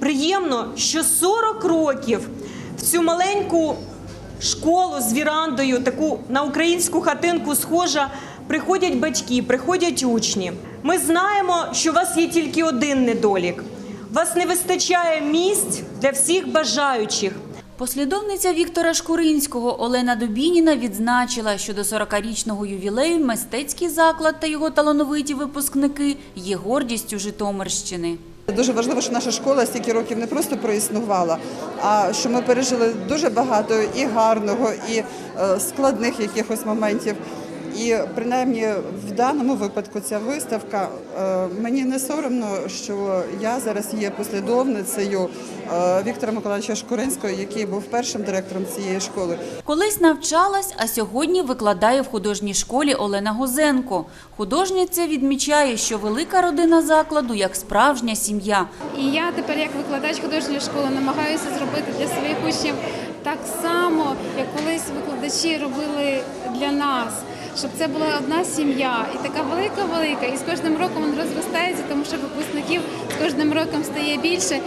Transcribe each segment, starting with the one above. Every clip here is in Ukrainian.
Приємно, що 40 років в цю маленьку школу з вірандою, таку на українську хатинку схожа, приходять батьки, приходять учні. Ми знаємо, що у вас є тільки один недолік. У вас не вистачає місць для всіх бажаючих. Послідовниця Віктора Шкуринського Олена Дубініна відзначила, що до 40-річного ювілею мистецький заклад та його талановиті випускники є гордістю Житомирщини. Дуже важливо, що наша школа стільки років не просто проіснувала, а що ми пережили дуже багато і гарного, і е, складних якихось моментів. І принаймні в даному випадку ця виставка е, мені не соромно, що я зараз є послідовницею Віктора Миколаївича Шкуринського, який був першим директором цієї школи. Колись навчалась, а сьогодні викладає в художній школі Олена Гозенко. Художниця відмічає, що велика родина закладу як справжня сім'я. І я тепер, як викладач художньої школи, намагаюся зробити для своїх учнів так само, як колись викладачі робили для нас. Щоб це була одна сім'я і така велика, велика. І з кожним роком він розростається, тому що випускників з кожним роком стає більше.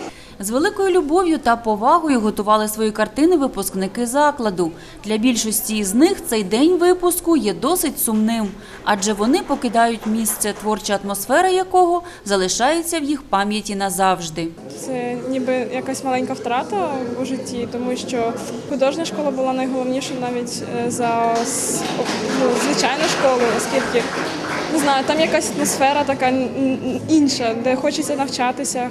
З великою любов'ю та повагою готували свої картини випускники закладу. Для більшості з них цей день випуску є досить сумним, адже вони покидають місце, творча атмосфера якого залишається в їх пам'яті назавжди. Це ніби якась маленька втрата у житті, тому що художня школа була найголовніша навіть е, за ну, звичайну школу, оскільки не знаю, там якась атмосфера така інша, де хочеться навчатися.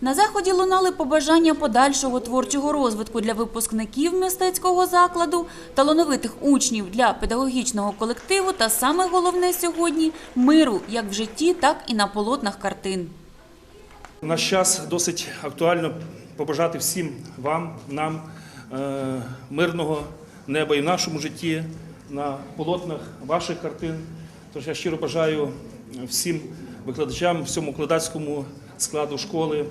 На заході лунали побажання подальшого творчого розвитку для випускників мистецького закладу, талановитих учнів для педагогічного колективу та саме головне сьогодні миру як в житті, так і на полотнах картин. У наш час досить актуально побажати всім вам, нам е, мирного неба і в нашому житті, на полотнах ваших картин. Тож я щиро бажаю всім викладачам, всьому викладацькому складу школи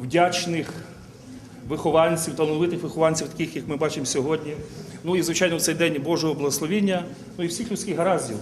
вдячних вихованців, талановитих вихованців, таких, як ми бачимо сьогодні. Ну і, звичайно, в цей день Божого благословіння, ну і всіх людських гараздів.